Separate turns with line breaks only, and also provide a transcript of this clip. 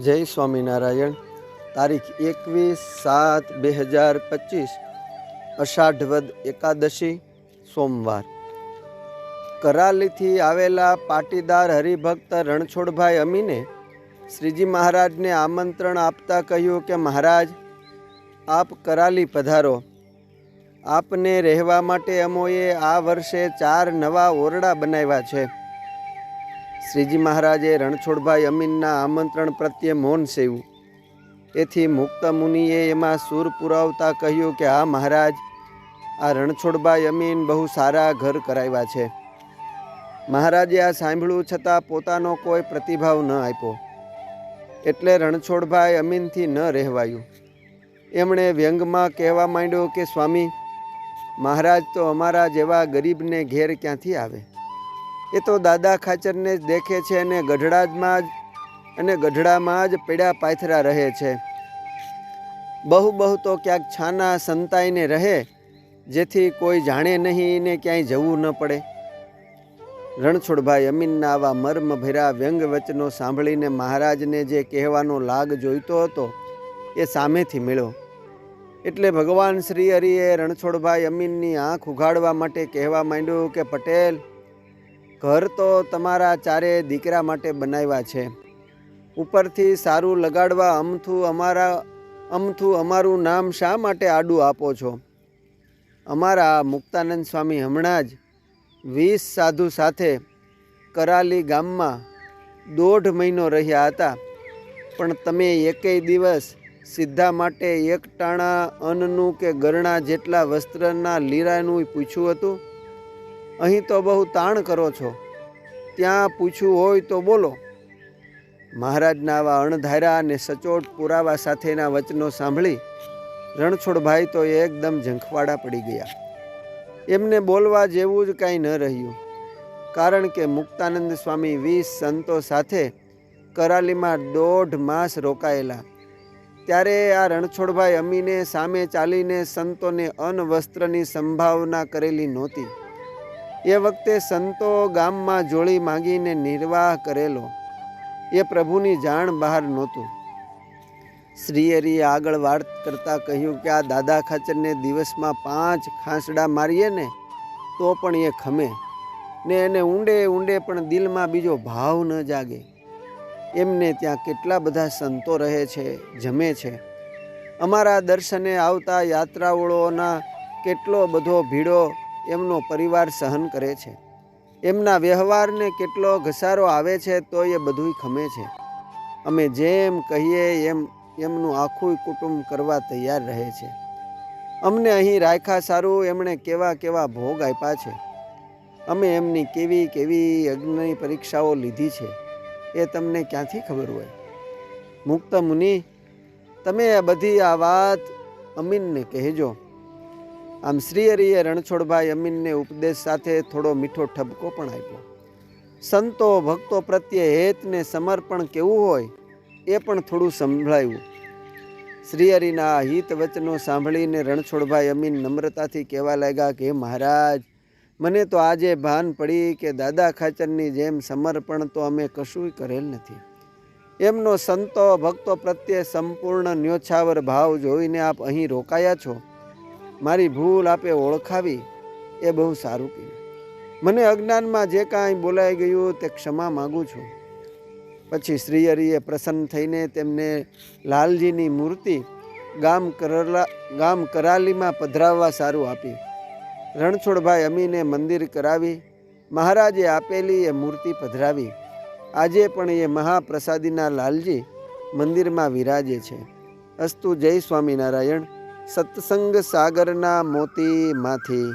જય સ્વામિનારાયણ. તારીખ એકવીસ સાત બે હજાર પચીસ, અષાઢવદ એકાદશી, સોમવાર. કરાલીથી આવેલા પાટીદાર હરિભક્ત રણછોડભાઈ અમીને શ્રીજી મહારાજને આમંત્રણ આપતા કહ્યું કે, મહારાજ, આપ કરાલી પધારો. આપને રહેવા માટે અમોએ આ વર્ષે ચાર નવા ઓરડા બનાવ્યા છે. શ્રીજી મહારાજે રણછોડભાઈ અમીનના આમંત્રણ પ્રત્યે મૌન સેવ્યું. તેથી મુક્ત મુનિએ એમાં સૂર પુરાવતા કહ્યું કે, આ મહારાજ, આ રણછોડભાઈ અમીન બહુ સારા ઘર કરાવ્યા છે. મહારાજે આ સાંભળ્યું છતાં પોતાનો કોઈ પ્રતિભાવ ન આપ્યો. એટલે રણછોડભાઈ અમીનથી ન રહેવાયું. એમણે વ્યંગમાં કહેવા માંડ્યો કે, સ્વામી, મહારાજ તો અમારા જેવા ગરીબને ઘેર ક્યાંથી આવે? એ તો દાદા ખાચરને જ દેખે છે અને ગઢડામાં જ અને ગઢડામાં જ પીડા પાથરા રહે છે. બહુ બહુ તો ક્યાંક છાના સંતાઈને રહે, જેથી કોઈ જાણે નહીં ને ક્યાંય જવું ન પડે. રણછોડભાઈ અમીનના આવા મર્મ ભર્યા વ્યંગ વચનો સાંભળીને મહારાજને જે કહેવાનો લાગ જોઈતો હતો, એ સામેથી મળ્યો. એટલે ભગવાન શ્રી હરિએ રણછોડભાઈ અમીનની આંખ ઉઘાડવા માટે કહેવા માંડ્યું કે, પટેલ ઘર તો તમારા ચારે દીકરા માટે બનાવ્યા છે. ઉપરથી સારું લગાડવા અમથું અમારા, અમથું અમારું નામ શા માટે આડું આપો છો? અમારા મુક્તાનંદ સ્વામી હમણાં જ વીસ સાધુ સાથે કરાલી ગામમાં દોઢ મહિનો રહ્યા હતા. પણ તમે એકેય દિવસ સીધા માટે એક ટાણા અન્નનું કે ગરણા જેટલા વસ્ત્રના લીરાનું પૂછ્યું હતું? અહીં તો બહુ તાણ કરો છો. ત્યાં પૂછવું હોય તો બોલો. મહારાજના આવા અણધાર્યા અને સચોટ પુરાવા સાથેના વચનો સાંભળી રણછોડભાઈ તો એકદમ ઝંખવાડા પડી ગયા. એમને બોલવા જેવું જ કાંઈ ન રહ્યું. કારણ કે મુક્તાનંદ સ્વામી વીસ સંતો સાથે કરાલીમાં દોઢ માસ રોકાયેલા. ત્યારે આ રણછોડભાઈ અમીને સામે ચાલીને સંતોને અન્ન વસ્ત્રની સંભાવના કરેલી નહોતી. એ વખતે સંતો ગામમાં જોડી માંગીને નિર્વાહ કરેલો. એ પ્રભુની જાણ બહાર નહોતું. શ્રીયરીએ આગળ વાત કરતાં કહ્યું કે, આ દાદા ખાચરને દિવસમાં પાંચ ખાંસડા મારીએ ને, તો પણ એ ખમે. ને એને ઊંડે ઊંડે પણ દિલમાં બીજો ભાવ ન જાગે. એમને ત્યાં કેટલા બધા સંતો રહે છે, જમે છે. અમારા દર્શને આવતા યાત્રાળુઓના કેટલો બધો ભીડો એમનો પરિવાર સહન કરે છે. એમના વ્યવહારને કેટલો ઘસારો આવે છે તો એ બધુંય ખમે છે. અમે જેમ કહીએ એમ એમનું આખું કુટુંબ કરવા તૈયાર રહે છે. અમને અહીં રાખ્યા સારું એમણે કેવા કેવા ભોગ આપ્યા છે. અમે એમની કેવી કેવી અગ્નિ પરીક્ષાઓ લીધી છે. એ તમને ક્યાંથી ખબર હોય? મુક્ત મુનિ, તમે આ બધી આ વાત અમીનને કહેજો. આમ શ્રી હરિએ રણછોડભાઈ અમીનને ઉપદેશ સાથે થોડો મીઠો ઠપકો પણ આપ્યો. સંતો ભક્તો પ્રત્યે હેતને સમર્પણ કેવું હોય એ પણ થોડું સંભળાયું. શ્રી હરિના હિત વચનો સાંભળીને રણછોડભાઈ અમીન નમ્રતાથી કહેવા લાગ્યા કે, મહારાજ, મને તો આજે ભાન પડી કે દાદા ખાચરની જેમ સમર્પણ તો અમે કશું કરેલ નથી. એમનો સંતો ભક્તો પ્રત્યે સંપૂર્ણ ન્યોછાવર ભાવ જોઈને આપ અહીં રોકાયા છો. મારી ભૂલ આપે ઓળખાવી એ બહુ સારું કર્યું મને અજ્ઞાનમાં જે કાંઈ બોલાઈ ગયું તે ક્ષમા માગું છું. પછી શ્રી હરિએ પ્રસન્ન થઈને તેમને લાલજીની મૂર્તિ ગામ કરલા, ગામ કરાલીમાં પધરાવવા સારું આપી રણછોડભાઈ અમીને મંદિર કરાવી, મહારાજે આપેલી એ મૂર્તિ પધરાવી. આજે પણ એ મહાપ્રસાદીના લાલજી મંદિરમાં વિરાજે છે. અસ્તુ જય સ્વામિનારાયણ. સત્સંગ સાગરના મોતીમાંથી